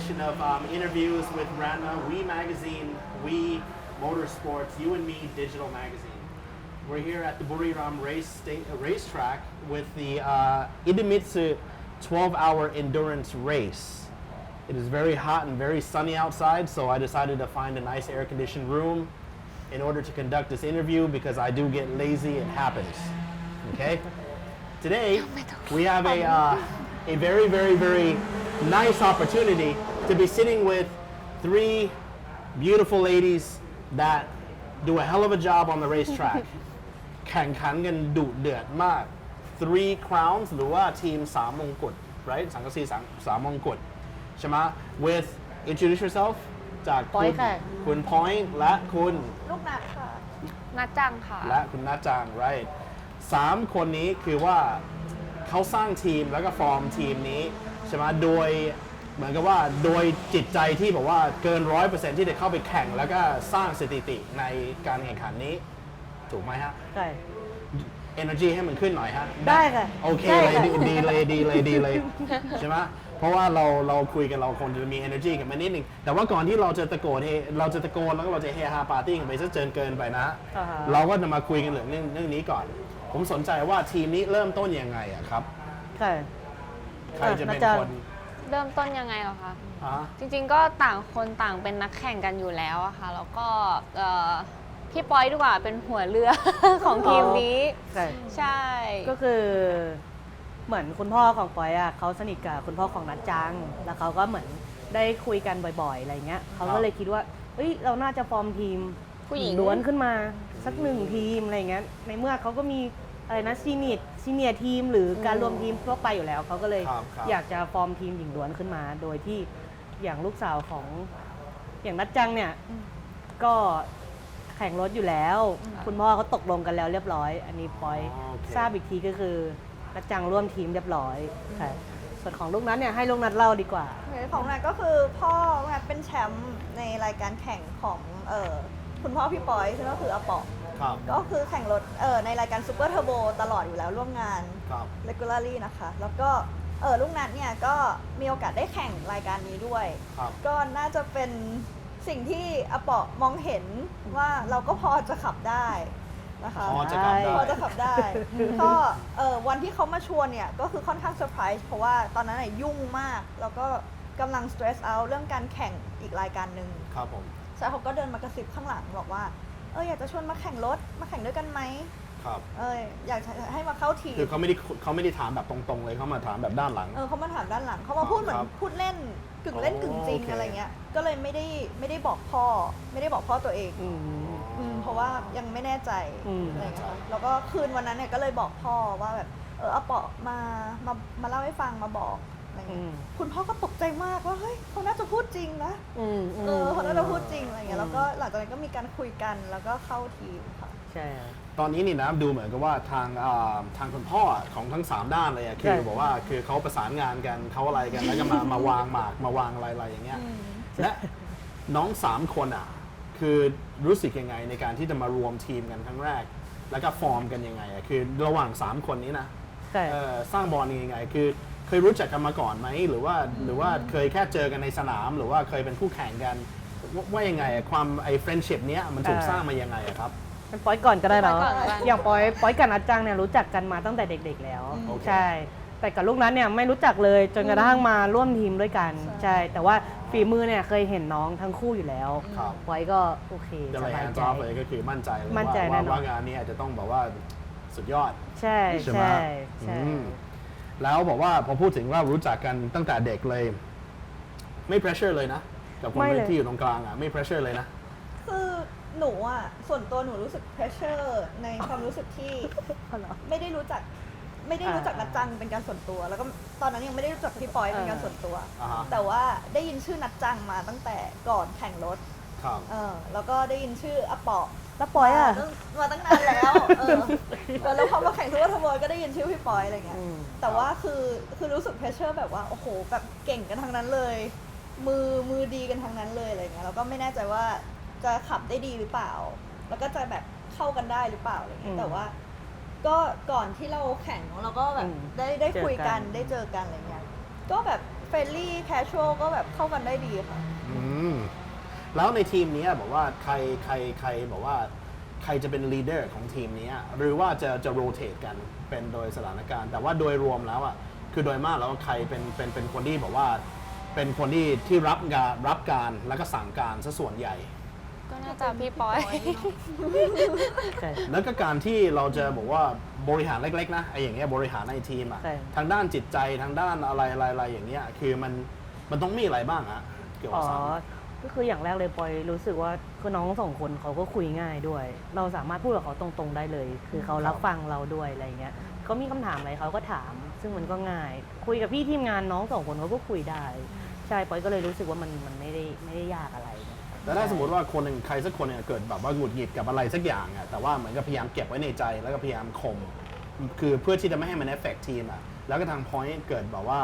edition of um, interviews with Ranma, We Magazine, We Motorsports, You and Me Digital Magazine. We're here at the Buriram race sta- uh, racetrack with the uh, Idemitsu 12-hour endurance race. It is very hot and very sunny outside, so I decided to find a nice air-conditioned room in order to conduct this interview because I do get lazy. It happens. Okay. Today we have a uh, a very very very nice opportunity to be sitting with three beautiful ladies that do a hell of a job on the racetrack. แข่งขันกันดุเดือดมาก three crowns หรือว่าทีมสามมงกุฎ right สังกะสีสามสามมงกุฎใช่ไหม with introduce yourself จากคุณ Point ค่ะ คุณ point และคุณ ลูกนัดค่ะ นัดจังค่ะ และคุณนาจาง right สามคนนี้คือว่าเขาสร้างทีมแล้วก็ฟอร์มทีมนี้ใช่ไหมโดย เหมือนกับว่าโดยจิตใจที่แบบว่าเกินร้อยเปอร์เซ็นที่จะเข้าไปแข่ง แล้วก็สร้างสถิติในการแข่งขันนี้ ถูกไหมฮะ ใช่ energy ให้มันขึ้นหน่อยฮะ ได้ค่ะโอเคได้เลยค่ะ ดีดีเลยดีเลยดีเลยใช่ไหมเพราะว่าเราเราคุยกันเราคงจะมี energy กันมานิดนึงแต่ว่าก่อนที่เราจะตะโกนเฮเราจะตะโกนแล้วก็เราจะเฮฮาปาร์ตี้กันไปซะเกินเกินไปนะ อ่าฮะ เราก็จะมาคุยกันเรื่องเรื่องเรื่องนี้ก่อน ผมสนใจว่าทีมนี้เริ่มต้นยังไงอะครับ ใช่ ใครจะเป็นอะคน เริ่มต้นยังไงเหรอคะฮะจริงๆก็ต่างคนต่างเป็นนักแข่งกันอยู่แล้วอะค่ะ แล้วก็เอ่อพี่ปอยดีกว่าเป็นหัวเรือ ของทีมนี้ ใช่ใช่ ก็คือเหมือนคุณพ่อของปอยอะเขาสนิทกับคุณพ่อของนัดจัง แล้วเขาก็เหมือนได้คุยกันบ่อยๆอะไรเงี้ยเขาก็เลยคิดว่าเฮ้ยเราน่าจะฟอร์มทีมผู้หญิง ล้วนขึ้นมาสักหนึ่งทีมอะไรเงี้ยในเมื่อเขาก็มีอะไรนะซีเนีย ซีเนียทีมหรือการรวมทีมทั่วไปอยู่แล้วเขาก็เลยครับครับ อยากจะฟอร์มทีมหญิงล้วนขึ้นมา โดยที่อย่างลูกสาวของอย่างนัดจังเนี่ยก็แข่งรถอยู่แล้ว คุณพ่อเขาตกลงกันแล้วเรียบร้อย อันนี้ปอยโอเค ทราบอีกทีก็คือนัดจังร่วมทีมเรียบร้อยค่ะส่วนของลูกนัดเนี่ยให้ลูกนัดเล่าดีกว่าของนัดก็คือพ่อนัดเป็นแชมป์ในรายการแข่งของเออคุณพ่อพี่ปอยซึ่งก็คืออาปอก ครับ ก็คือแข่งรถเออในรายการซูเปอร์เทอร์โบตลอดอยู่แล้วร่วมงาน ครับ regularly นะคะ แล้วก็เออลูกนัดเนี่ยก็มีโอกาสได้แข่งรายการนี้ด้วย ครับ ก็น่าจะเป็นสิ่งที่อาปอมองเห็นว่าเราก็พอจะขับได้นะคะ พอจะกลับได้ พอจะขับได้ ก็เออวันที่เขามาชวนเนี่ย ก็คือค่อนข้างเซอร์ไพรส์เพราะว่าตอนนั้นน่ะยุ่งมาก แล้วก็กำลังสเตรสเอาเรื่องการแข่งอีกรายการหนึ่งครับผม ใช่เขาก็เดินมากระซิบข้างหลังบอกว่า เอออยากจะชวนมาแข่งรถมาแข่งด้วยกันไหมครับเอออยากจะให้มาเข้าทีมคือเขาไม่ได้เขาไม่ได้ถามแบบตรงๆเลยเขามาถามแบบด้านหลัง เออเขามาถามด้านหลังเขามาพูดเหมือครันบพูดเล่นกึ่งเล่นอ๋อกึ่งจริงโอเคอะไรเงี้ย ก็เลยไม่ได้ไม่ได้บอกพ่อ ไม่ได้บอกพ่อตัวเองอืมอืมเพราะว่ายังไม่แน่ใจอืมอะไรเงี้ยค่ะแล้วก็คืนวันนั้นเนี่ยก็เลยบอกพ่อว่าแบบเออเอาเปาะมามามาเล่าให้ฟังมาบอก อะไรเงี้ยอืมคุณพ่อก็ตกใจมากว่าเฮ้ยเขาน่าจะพูดจริงนะอืมเออเขาน่าจะพูดจริงอะไรเงี้ยอืมแล้วก็หลังจากนั้นก็มีการคุยกันแล้วก็เข้าทีมค่ะ ใช่ครับตอนนี้นี่นะดูเหมือนกับว่าทางอ่าทางคุณพ่อของทั้งสามด้านเลยอะคือใช่บอกว่าคือเขาประสานงานกันเขาอะไรกันแล้วก็มามาวางหมากมาวางอะไรอะไรอย่างเงี้ยและน้องสามคนอะคือรู้สึกยังไงในการที่จะมารวมทีมกันครั้งแรก แล้วก็ฟอร์มกันยังไงอะคือระหว่างสามคนนี้นะใช่ เอ่อสร้างบอลยังไง คือ เคยรู้จักกันมาก่อนไหมหรือว่าหรือว่าเคยแค่เจอกันในสนาม หรือว่าเคยเป็นคู่แข่งกันว่าว่ายังไงอะความไอ้เฟรนชิพเนี้ยมันถูกอ่าสร้างมายังไงอะครับ เป็นปอยก่อนก็ได้เนาะ ปอยก่อนก็ได้อย่างปอยปอยกับนัดจังเนี่ยรู้จักกันมาตั้งแต่เด็ก ๆ แล้ว โอเค ใช่ แต่กับลูกนั้นเนี่ยไม่รู้จักเลยจนกระทั่งมาร่วมทีมด้วยกัน ใช่ แต่ว่าฝีมือเนี่ยเคยเห็นน้องทั้งคู่อยู่แล้วครับปอยก็โอเคจะสเลยบายแอนใจด์ออฟเลยก็คือมั่นใจเลยมั่นใจว่าแน่นอน ว่างานนี้อาจจะต้องแบบว่าสุดยอด ใช่ใช่ไหมใช่ใช่อืม แล้วบอกว่าพอพูดถึงว่ารู้จักกันตั้งแต่เด็กเลย ไม่ pressure เลยนะกับคนไม่เลย ที่อยู่ตรงกลางอะไม่ pressure เลยนะ คือหนูอะ ส่วนตัวหนูรู้สึก pressure ในความรู้สึกที่ อ๋อเหรอ ไม่ได้รู้จัก ไม่ได้รู้จักอ่านัดจังเป็นการส่วนตัว แล้วก็ตอนนั้นยังไม่ได้รู้จักพี่ปอยเป็นการอ่าส่วนตัว อ่าฮะ แต่ว่าได้ยินชื่อนัดจังมาตั้งแต่ก่อนแข่งรถ ครับ เออแล้วก็ได้ยินชื่ออาเปาะ แล้วปอยอะ มาตั้งนานแล้วเออแล้วพอมาแข่งทัวร์ทบอยก็ได้ยินชื่อพี่ปอยอะไรเงี้ย อืม แต่ว่าคือคือรู้สึกเพรสเชอร์แบบว่าโอ้โหแบบเก่งกันทั้งนั้นเลย มือมือดีกันทั้งนั้นเลยอะไรเงี้ยแล้วก็ไม่แน่ใจว่าจะขับได้ดีหรือเปล่า แล้วก็จะแบบเข้ากันได้หรือเปล่าอะไรเงี้ยแต่ว่า ก็ก่อนที่เราแข่งเราก็แบบอืมได้ได้เจอคุยกันกัน ได้เจอกันอะไรเงี้ยก็แบบเฟรนลี่แคชชวลก็แบบเข้ากันได้ดีค่ะ อืม แล้วในทีมเนี้ยบอกว่าใครใครใครบอกว่าใครจะเป็นลีดเดอร์ของทีมเนี้ยหรือว่าจะจะโรเตทกันเป็นโดยสถานการณ์ แต่ว่าโดยรวมแล้วอะคือโดยมากแล้วใครเป็นเป็นเป็นคนที่บอกว่า เป็นคนที่ที่รับงานรับการแล้วก็สั่งการซะส่วนใหญ่ ก็น่าจะพี่ปอย ใช่ แล้วก็การที่เราจะบอกว่าบริหารเล็กๆนะไอ้อย่างเงี้ยบริหารในทีมอะใช่ ทางด้านจิตใจทางด้านอะไรอะไรอะไรอย่างเงี้ยคือมันมันต้องมีอะไรบ้างอะเกี่ยวกัอ๋บอ สาม ก็คืออย่างแรกเลยปอยรู้สึกว่าคือน้องสองคนเขาก็คุยง่ายด้วย เราสามารถพูดกับเขาตรงๆได้เลย คือเขารับฟังเราด้วยอะไรเงี้ยเขามีคำถามอะไรเขาก็ถาม ซึ่งมันก็ง่าย คุยกับพี่ทีมงานน้องสองคนเขาก็คุยได้ใช่ปอยก็เลยรู้สึกว่ามันมันไม่ได้ไม่ได้ยากอะไรแต่ถ้าสมมติว่าคนหนึ่งใครสักคนเนี่ยเกิดแบบว่าหงุดหงิดกับอะไรสักอย่างอะแต่ว่าเหมือนกับพยายามเก็บไว้ในใจแล้วก็พยายามข่มคือเพื่อที่จะไม่ให้มันเอฟเฟกทีมอะแล้วก็ทางพอยต์เกิดแบบว่า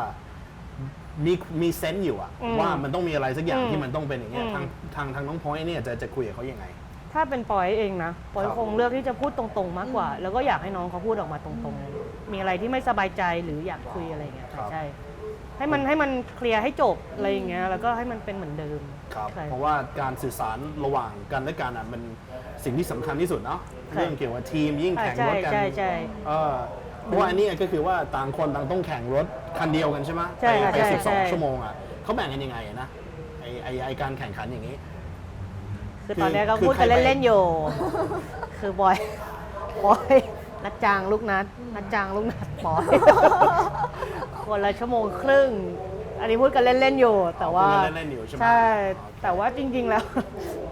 มีมีเซนต์อยู่อะอืมว่ามันต้องมีอะไรสักอย่างอืมที่มันต้องเป็นอย่างเงี้ยอืม ทางทางทางน้องพอยต์เนี่ยจะจะคุยกับเขายังไง ถ้าเป็นปอยเองนะปอยครับ คงเลือกที่จะพูดตรงๆมากกว่า แล้วก็อยากให้น้องเขาพูดออกมาตรงๆ มีอะไรที่ไม่สบายใจหรืออยากคุยอะไรอย่างเงี้ยครับใช่ให้มันให้มันเคลียร์ให้จบอะไรอย่างเงี้ยแล้วก็ให้มันเป็นเหมือนเดิมครับ ใช่ เพราะว่าการสื่อสารระหว่างกันและกันอะมันสิ่งที่สำคัญที่สุดเนาะใช่ เรื่องเกี่ยวกับทีมยิ่งอ่าแข่งใช่รถกันใช่ใช่เออ เพราะว่าอันนี้ก็คือว่าต่างคนต่างต้องแข่งรถคันเดียวกันใช่ไหมใช่ไปค่ะไปใช่สิบสองใช่ ชั่วโมงอะเขาแบ่งกันยังไงอะนะไอไอไอการแข่งขันอย่างนี้ คือตอนเนี้ยก็คือพูดกันใครไป เล่นๆอยู่ คือบอย บอยนัดจางลูกนัดนัดจางลูกนัดบอย คนละชั่วโมงครึ่ง อันนี้พูดกันเล่นๆอยู่ แต่ว่าพูดกันเล่นๆอยู่ใช่ไหมใช่โอเคแต่ว่าจริง ๆ แล้ว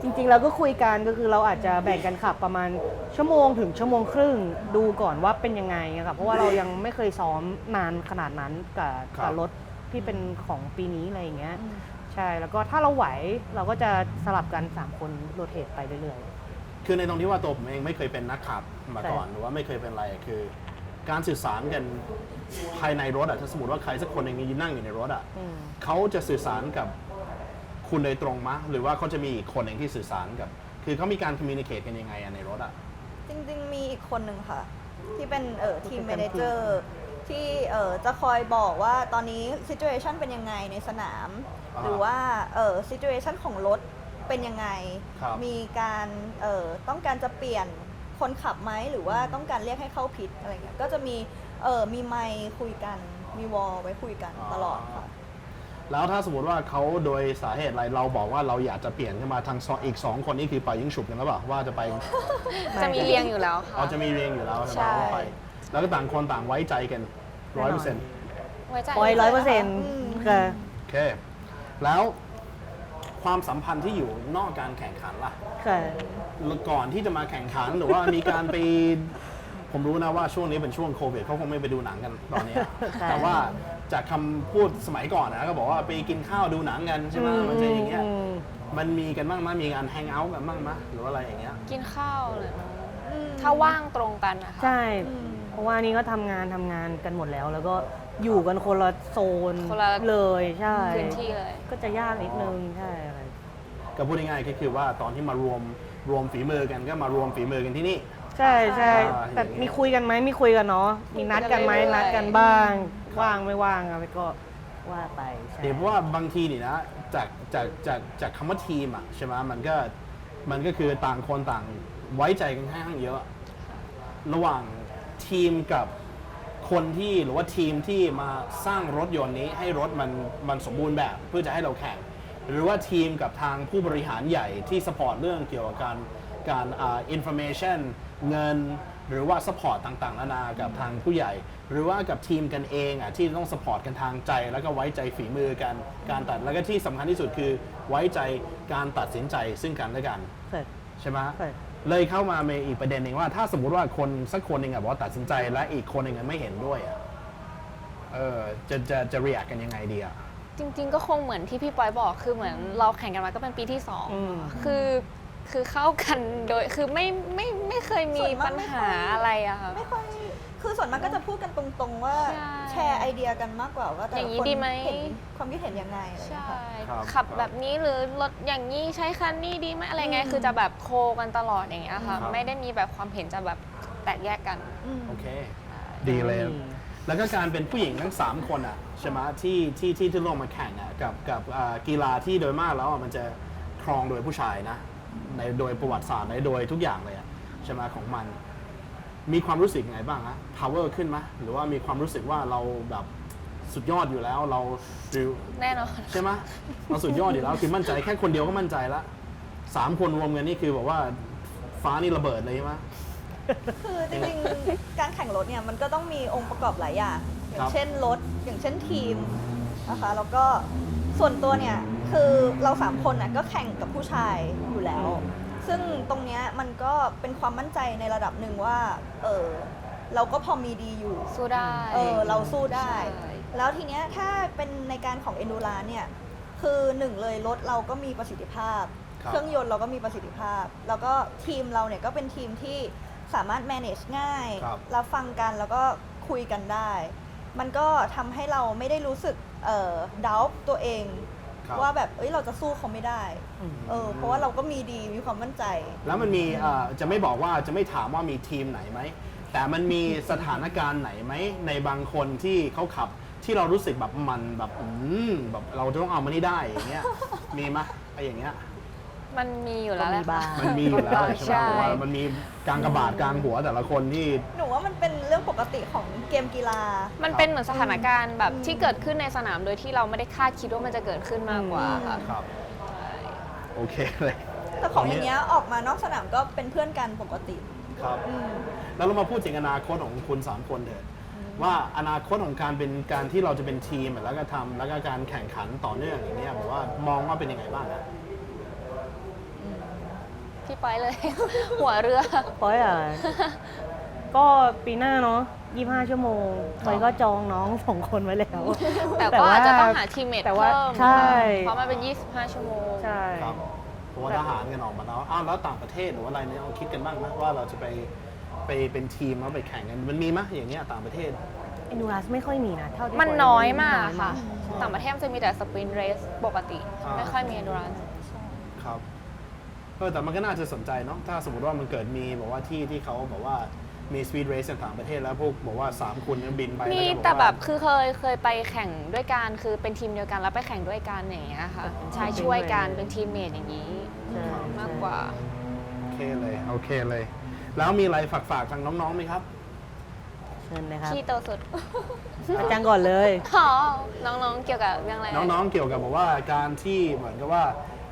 จริงๆเราก็คุยกันก็คือเราอาจจะแบ่งกันขับประมาณชั่วโมงถึงชั่วโมงครึ่งดูก่อนว่าเป็นยังไงอะค่ะเพราะว่าเรายังไม่เคยซ้อมนานขนาดนั้นกับครับ กับรถที่เป็นของปีนี้อะไรอย่างเงี้ยใช่แล้วก็ถ้าเราไหวเราก็จะสลับกัน3คนโรเตทไปเรื่อย คือในตรงที่ว่าตัวผมเองไม่เคยเป็นนักขับมาใช่ก่อนหรือว่าไม่เคยเป็นอะไรคือ การสื่อสารกันภายในรถอะถ้าสมมติว่าใครสักคนหนึ่งยืนนั่งอยู่ในรถอะๆอืมเขาจะสื่อสารกับคุณโดยตรงมะ หรือว่าเขาจะมีอีกคนหนึ่งที่สื่อสารกับ คือเขามีการคอมมิ n นิเค e กันยังไงอะในรถอะจริง ๆ มีอีกคนหนึ่งค่ะ ที่เป็นเอ่อทีมที่เมเป็นนเจอร์ที่เอ่อจะคอยบอกว่าตอนนี้ซิจูเอชันเป็นยังไงในสนามอ่าหรือว่าเอ่อซิจูเอชันของรถเป็นยังไงครับมีการเอ่อต้องการจะเปลี่ยน คนขับไหมหรือว่าต้องการเรียกให้เข้าพิษอะไรเงี้ยก็จะมีเอ่อมีไมค์คุยกันมีวอลไว้คุยกันตลอดค่ะ แล้วถ้าสมมติว่าเขาโดยสาเหตุอะไรเราบอกว่าเราอยากจะเปลี่ยนขึ้นมาทางสองอีกสองคนนี้คือไปยิงฉุบกันแล้วเปล่าว่าจะไปจะมีเรียงอยู่แล้วค่ะ เอาจะมีเรียงอยู่แล้วใช่ไหมใช่ว่าไป แล้วก็ต่างคนต่างไว้ใจกันร้อยเปอร์เซ็นต์ไว้ใจปอยร้อยเปอร์เซ็นต์อืมค่ะโอเค แล้วความสัมพันธ์ที่อยู่นอกการแข่งขันล่ะ ค่ะ ก่อนที่จะมาแข่งขันหรือว่ามีการไป ผมรู้นะว่าช่วงนี้เป็นช่วงโควิดเขาคงไม่ไปดูหนังกันตอนเนี้ยใช่แต่ว่าจากคำพูดสมัยก่อนนะก็บอกว่าไปกินข้าวดูหนังกันใช่ไหมมันจะอย่างเงี้ยมมันมีกันบ้างไหมมีการแฮงเอาท์กันบ้างไหมหรือว่าอะไรอย่างเงี้ย กินข้าวเลยนะอืมถ้าว่างตรงกันนะคะใช่อืมเพราะว่านี่ก็ทำงานทำงานกันหมดแล้ว แล้วก็อยู่กันคนละโซนคนละเลยใช่พื้นที่เลย ก็จะยากนิดนึงใช่อะไร ก็พูดง่ายๆก็คือว่าตอนที่มารวมรวมฝีมือกันก็มารวมฝีมือกันที่นี่ ใช่ใช่อ่า แต่อย่างเงี้ยมีคุยกันไหมมีคุยกันเนาะมีนัดกันไหมคุยกันเรื่อยๆ นัดกันบ้าง ว่างไม่ว่างอะไรก็ว่าไปใช่ เดี๋ยวเพราะว่าบางทีนี่นะจากจากจากจากคำว่าทีมอะใช่ไหมมันก็มันก็คือต่างคนต่างไว้ใจกันค่อนข้างเยอะ ระหว่างทีมกับคนที่หรือว่าทีมที่มาสร้างรถยนต์นี้ให้รถมันมันสมบูรณ์แบบเพื่อจะให้เราแข่ง หรือว่าทีมกับทางผู้บริหารใหญ่ที่สปอร์ตเรื่องเกี่ยวกับการการอ่า information เงิน หรือว่าสปอร์ตต่างๆนานากับทางผู้ใหญ่ หรือว่ากับทีมกันเองอะที่ต้องสปอร์ตกันทางใจ แล้วก็ไว้ใจฝีมือกันการตัดแล้วก็ที่สำคัญที่สุดคือไว้ใจการตัดสินใจซึ่งกันและกัน ใช่ ใช่ไหมใช่ เลยเข้ามาในอีกประเด็นหนึ่งว่าถ้าสมมุติว่าคนสักคนหนึ่งอะบอกว่าตัดสินใจและอีกคนหนึ่งอะไม่เห็นด้วยอะเออจะจะจะเรียกกันยังไงดีอะ จริง ๆ ก็คงเหมือนที่พี่ปอยบอกคือเหมือนเราแข่งกันมาก็เป็นปีที่สองอืม คือคือเข้ากันโดยคือไม่ไม่ไม่เคยมีส่วนมากปัญหาอะไรอะค่ะ ไม่ค่อย คือส่วนมากก็จะพูดกันตรงๆ ว่าใช่แชร์ไอเดียกันมากกว่าว่าแต่อย่างละนี้คนดีไหม เห็นความคิดเห็นยังไงอะไรอย่างใช่เงี้ยค่ะ ครับขับครับแบบนี้หรือรถอย่างนี้ใช้คันนี้ดีไหมอะไรเงี้ยอืม คือจะแบบโคกันตลอดอย่างเงี้ยค่ะ ครับ ไม่ได้มีแบบความเห็นจะแบบแตกแยกกัน อืม โอเค ดีเลย อืม แล้วก็การเป็นผู้หญิงทั้ง 3 คนอะใช่ไหมที่ที่ที่ที่ลงมาแข่งอะกับกับอ่ากีฬาที่โดยมากแล้วอะมันจะครองโดยผู้ชายนะในโดยประวัติศาสตร์ในโดยทุกอย่างเลยอะใช่ไหมของมัน มีความรู้สึกไงบ้างฮะ power ขึ้นไหมหรือว่ามีความรู้สึกว่าเราแบบสุดยอดอยู่แล้วเราฟิลแน่นอน ใช่ไหมเราสุดยอดอยู่แล้วคือมั่นใจแค่คนเดียวก็มั่นใจละสามคนรวมกันนี่คือแบบว่าฟ้านี่ระเบิดเลยใช่ไหม คือจริงๆ การแข่งรถเนี่ยมันก็ต้องมีองค์ประกอบหลายอย่างอครัย่าบงเช่นรถ อย่างเช่นทีมนะคะ แล้วก็ส่วนตัวเนี่ยคือเราสามคนน่ะก็แข่งกับผู้ชายอยู่แล้ว ซึ่งตรงเนี้ยมันก็เป็นความมั่นใจในระดับหนึ่งว่าเออเราก็พอมีดีอยู่ สู้ได้เออเราสู้ได้ ใช่แล้วทีเนี้ยถ้าเป็นในการของ e n d u r a เนี่ยคือหนึ่งเลยรถเราก็มีประสิทธิภาพ ครับ เครื่องยนต์เราก็มีประสิทธิภาพ แล้วก็ทีมเราเนี่ยก็เป็นทีมที่ สามารถ manage ง่ายครับรับฟังกันแล้วก็คุยกันได้ มันก็ทำให้เราไม่ได้รู้สึกเอ่อดาวตัวเอง ครับ ว่าแบบเอ้ยเราจะสู้เขาไม่ได้อืมเออเพราะว่าเราก็มีดีมีความมั่นใจ แล้วมันมีเอ่อจะไม่บอกว่าจะไม่ถามว่ามีทีมไหนไหม แต่มันมีสถานการณ์ไหนไหม ในบางคนที่เขาขับที่เรารู้สึกแบบมันแบบอืมแบบเราจะต้องเอามันให้ได้อย่างเงี้ย มีไหมไออย่างเงี้ย มันมีอยู่แล้วแหละก็มีบ้าง มันมีอยู่แล้วใช่ไหมใช่ เพราะว่ามันมีกลางกระบาดกลางหัวแต่ละคนที่ หนูว่ามันเป็นเรื่องปกติของเกมกีฬา มันเป็นเหมือนสถานการณ์แบบอืมที่เกิดขึ้นในสนามโดยที่เราไม่ได้คาดคิดว่ามันจะเกิดขึ้นมากกว่าค่ะ ครับ โอเคเลย แต่ของอย่างเงี้ยออกมานอกสนามก็เป็นเพื่อนกันปกติครับ อืม แล้วเรามาพูดถึงอนาคตของคุณสามคนเถอะว่าอนาคตของการเป็นการที่เราจะเป็นทีม แล้วก็ทำแล้วก็การแข่งขันต่อเนื่องอย่างเงี้ยบอกว่ามองว่าเป็นยังไงบ้างอะ พี่ปอยเลย หัวเรือเพราะอะ ก็ปีหน้าเนาะ25 ชั่วโมงพลอยก็จองน้องสองคนไว้แล้ว แต่ก็อาจจะต้องหาทีมเมทแต่ว่าเพิ่มใช่ เพราะมันเป็น 25 ชั่วโมง ใช่ ครับเพราะว่าทหารกันออกมาแล้วอ้าวแล้วต่างประเทศหรือว่าอะไรเนี่ยเราคิดกันบ้างไหมว่าเราจะไปไปเป็นทีมแล้วไปแข่งกันมันมีไหมอย่างเงี้ยต่างประเทศเอ็นดูรัสไม่ค่อยมีนะเท่าที่มันพลน้อยมากน้อย ค่ะ ต่างประเทศมันจะมีแต่สปรินเรสปกติ อ่า ไม่ค่อยมี endurance ครับ เออแต่มันก็น่าจะสนใจเนาะถ้าสมมติว่ามันเกิดมีบอกว่าที่ที่เขาบอกว่ามีสปีดเรสต่างประเทศแล้วพวกบอกว่า 3 คนบินไปมีล้วก็อกว่าแต่แบบคือเคยเคยไปแข่งด้วยกันคือเป็นทีมเดียวกันแล้วไปแข่งด้วยกันอย่างเงี้ยค่ะใช้ช่วยกันเป็นทีมเมทอย่างนี้ใช่มากกว่า โอเคเลยโอเคเลย แล้วมีอะไรฝากฝากๆทางน้องๆไหมครับเชิญเลยครับที่โตสุดอาจารย์ก่อนเลยขอน้องๆเกี่ยวกับเรื่องอะไรน้องๆเกี่ยวกับบอกว่าการที่เหมือนกับว่า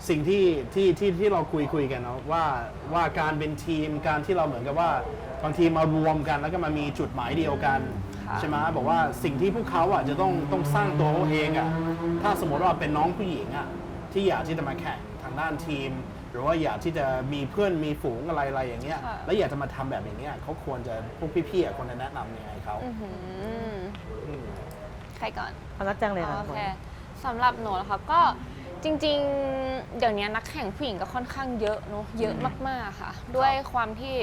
สิ่งที่ที่ที่ที่เราคุยคุยกันเนาะว่าว่าการเป็นทีมการที่เราเหมือนกับว่าบางทีมารวมกันแล้วก็มามีจุดหมายเดียวกันค่ะใช่ไหมบอกว่าสิ่งที่พวกเขาอะจะต้องต้องสร้างตัวเขาเองอะถ้าสมมติว่าเป็นน้องผู้หญิงอะที่อยากที่จะมาแข่งทางด้านทีม หรือว่าอยากที่จะมีเพื่อนมีฝูงอะไรอะไรอย่างเงี้ยค่ะแล้วอยากจะมาทำแบบอย่างเงี้ยเขาควรจะพวกพี่ๆอะควรจะแนะนำยังไงเขาอื้อหืออืมใครก่อนเอารักจังเลยครับโอเคสำหรับหนูนะคะก็ จริงๆ เดี๋ยวนี้นักแข่งผู้หญิงก็ค่อนข้างเยอะเนอะเยอะมากๆค่ะ ด้วยความที่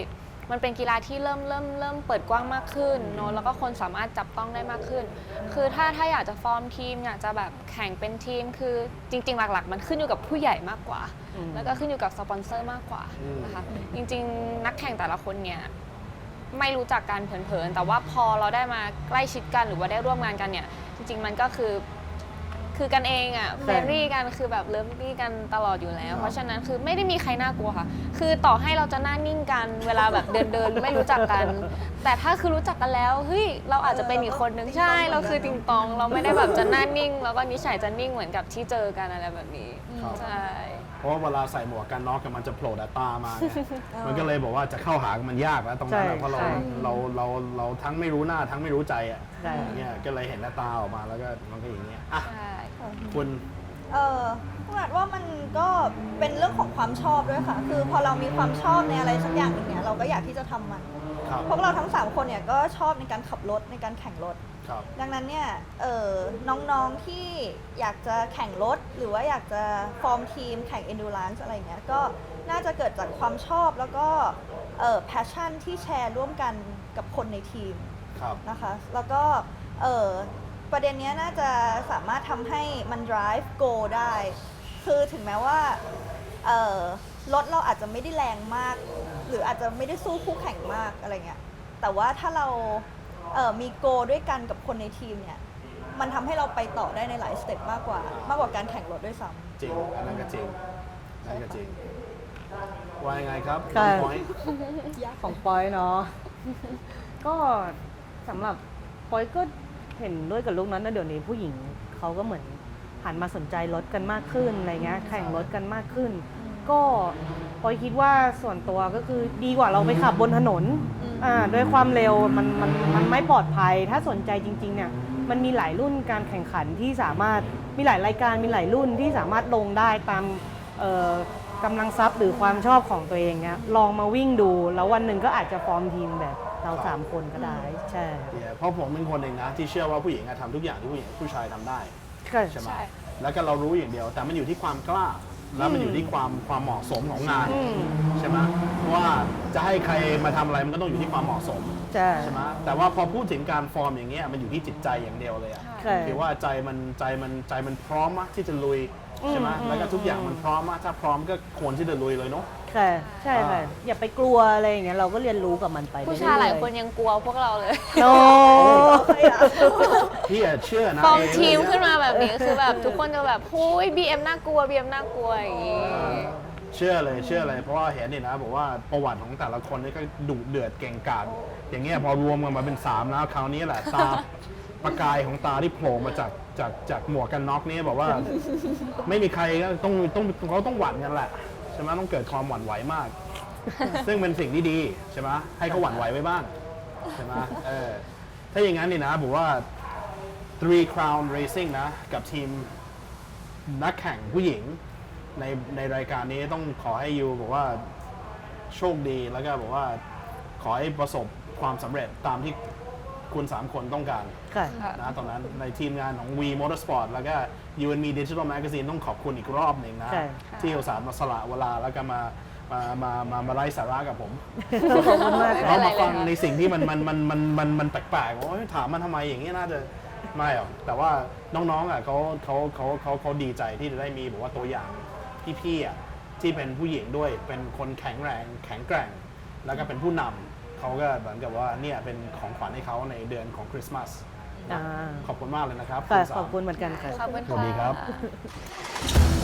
มันเป็นกีฬาที่เริ่มเริ่มเริ่มเปิดกว้างมากขึ้นเนอะแล้วก็คนสามารถจับต้องได้มากขึ้น คือถ้าถ้าอยากจะฟอร์มทีมอยากจะแบบแข่งเป็นทีม คือจริง ๆ หลักๆ มันขึ้นอยู่กับผู้ใหญ่มากกว่าอืมแล้วก็ขึ้นอยู่กับสปอนเซอร์มากกว่าอืมนะคะจริง ๆ นักแข่งแต่ละคนเนี่ยไม่รู้จักกันเผินๆ แต่ว่าพอเราได้มาใกล้ชิดกันหรือว่าได้ร่วมงานกันเนี่ย จริงๆ มันก็คือ คือกันเองอะ่ะเฟรนรี่กันคือแบบเลิฟรี่กันตลอดอยู่แล้ว เพราะฉะนั้นคือไม่ได้มีใครน่ากลัวค่ะ คือต่อให้เราจะหน้านิ่งกันเวลาแบบเดินเดินๆไม่รู้จักกัน แต่ถ้าคือรู้จักกันแล้วเฮ้ยเราอาจจะเป็นอีกคนนึงใช่เราคือติงตอง เราไม่ได้แบบจะหน้านิ่ง แล้วก็นิสัยจะนิ่งเหมือนกับที่เจอกันอะไรแบบนี้ครับ ใช่ เพราะว่าเวลาใส่หมวกกันน็อกกันมันจะโผล่แต่ตามาไงมันก็เลยบอกว่าจะเข้าหามันยากแล้วตรงนั้นอะใช่เพราะเราใช่ เราเราเราทั้งไม่รู้หน้าทั้งไม่รู้ใจอะใช่ อย่างเงี้ยก็เลยเห็นแต่ตาออกมาแล้วก็มันก็อย่างเงี้ยอะใช่ คุณ เออขนาดว่ามันก็เป็นเรื่องของความชอบด้วยค่ะ คือพอเรามีความชอบในอะไรสักอย่างหนึ่งเนี่ยเราก็อยากที่จะทำมัน ครับ พวกเราทั้ง 3 คนเนี่ยก็ชอบในการขับรถในการแข่งรถ ครับ ดังนั้นเนี่ยเออน้องๆที่อยากจะแข่งรถ หรือว่าอยากจะฟอร์มทีมแข่ง endurance อะไรเงี้ยก็น่าจะเกิดจากความชอบแล้วก็เออ passion ที่แชร์ร่วมกันกับคนในทีมครับ นะคะ แล้วก็เออ ประเด็นเนี้ยน่าจะสามารถทำให้มัน drive go ได้ คือถึงแม้ว่าเออรถเราอาจจะไม่ได้แรงมาก หรืออาจจะไม่ได้สู้คู่แข่งมากอะไรเงี้ยแต่ว่าถ้าเราเออมีโกด้วยกันกับคนในทีมเนี่ยมันทำให้เราไปต่อได้ในหลายสเต็ปมากกว่า มากกว่าการแข่งรถด้วยซ้ำ จริง อันนั้นก็จริง อันนั้นก็จริง ว่ายังไงครับค่ะ น้องพลอยของปอยเนาะ ก็สำหรับปอยก็ เห็นด้วยกับลูกนั้นนะเดี๋ยวนี้ผู้หญิงเขาก็เหมือนหันมาสนใจรถกันมากขึ้นอะไรเงี้ยแข่งรถกันมากขึ้น ก็ปอยคิดว่าส่วนตัวก็คือดีกว่าเราไปขับบนถนนอืมอ่าด้วยความเร็วมันมันมันไม่ปลอดภัย ถ้าสนใจจริง ๆ เนี่ย มันมีหลายรุ่นการแข่งขันที่สามารถมีหลายรายการมีหลายรุ่นที่สามารถลงได้ตามเอ่อ กำลังทรัพย์หรือความชอบของตัวเองเนี่ยลองมาวิ่งดู แล้ววันหนึ่งก็อาจจะฟอร์มทีมแบบเราสามคนก็ได้ใช่เนี่ยเพราะผมเป็นคนหนึ่งนะที่เชื่อว่าผู้หญิงอะทำทุกอย่างที่ผู้หญิงผู้ชายทำได้ก็ใช่ไหมใช่ แล้วก็เรารู้อย่างเดียว แต่มันอยู่ที่ความกล้า แล้วมันอยู่ที่ความความเหมาะสมของงานอืม ใช่ไหมเพราะว่าจะให้ใครมาทำอะไรมันก็ต้องอยู่ที่ความเหมาะสมใช่ ใช่ไหมแต่ว่าพอพูดถึงการฟอร์มอย่างเงี้ยมันอยู่ที่จิตใจอย่างเดียวเลยอะใช่ คือว่าใจมันใจมันใจมันพร้อมมากที่จะลุย ใช่ไหมอืมแล้วก็ทุกอย่างอืมมันพร้อมมากถ้าพร้อมก็ควรที่จะลุยเลยเนาะ ค่ะ ใช่ค่ะ อ่า อย่าไปกลัวอะไรอย่างเงี้ยเราก็เรียนรู้กับมันไปผู้ชายหลายเรื่อคนยังกลัวพวกเราเลยโอ้ใช่อะพี่อะเชื่อนะฟอร์มไทีมเรื่องเนี้ยขึ้นมาแบบนี้คือแบบทุกคนจะแบบหุยบีเอ็มน่ากลัวบีเอ็มน่ากลัวอย่างงี้ เชื่อเลยเชื่อเลยเพราะว่าเห็นนี่นะบอกว่าประวัติของแต่ละคนนี่ก็ดุเดือดเก่งกาจอย่างเงี้ยพอรวมกันมาเป็นสามแล้วคราวนี้แหละตา ประกายของตาที่โผล่มาจาก จากจากหมวกกันน็อกนี่บอกว่า ไม่มีใครก็ต้องต้องเขาต้องหวั่นกันแหละใช่ไหมต้องเกิดความหวั่นไหวมาก ซึ่งเป็นสิ่งที่ดีใช่ไหมให้เขาหวั่นไหวไว้บ้างใช่ไหมเออถ้าอย่างนั้นนี่นะบอกว่า Three Crown Racing นะ กับทีมนักแข่งผู้หญิงในในรายการนี้ต้องขอให้ยูบอกว่าโชคดีแล้วก็บอกว่าขอให้ประสบความสำเร็จตามที่ คุณสามคนต้องการค่ะ นะตอนนั้นในทีมงานของ V Motorsport แล้วก็ You and Me Digital Magazine ต้องขอบคุณอีกรอบหนึ่งนะ ใช่ ที่อุตส่าห์มาสละเวลาแล้วก็มามามามามาไล่สาระกับผมขอบคุณมากไม่ค่ะเป็นไรเรามาฟังเลยค่ะในสิ่งที่มันมันมันมันมันมันแปลกๆว่าโอ๊ยถามมันทำไมอย่างนี้น่าจะไม่หรอกแต่ว่าน้องๆอะเขาเขาเขาเขาเขาดีใจที่จะได้มีบอกว่าตัวอย่างพี่ๆอะที่เป็นผู้หญิงด้วยเป็นคนแข็งแรงแข็งแกร่ง แล้วก็เป็นผู้นำ เขาก็เหมือนกับว่าเนี่ยเป็นของขวัญให้เขาในเดือนของคริสต์มาสอ่าขอบคุณมากเลยนะครับค่ะณสามขอบคุณเหมือนกันค่ะ ขอบคุณสวัสดีครับค่ะ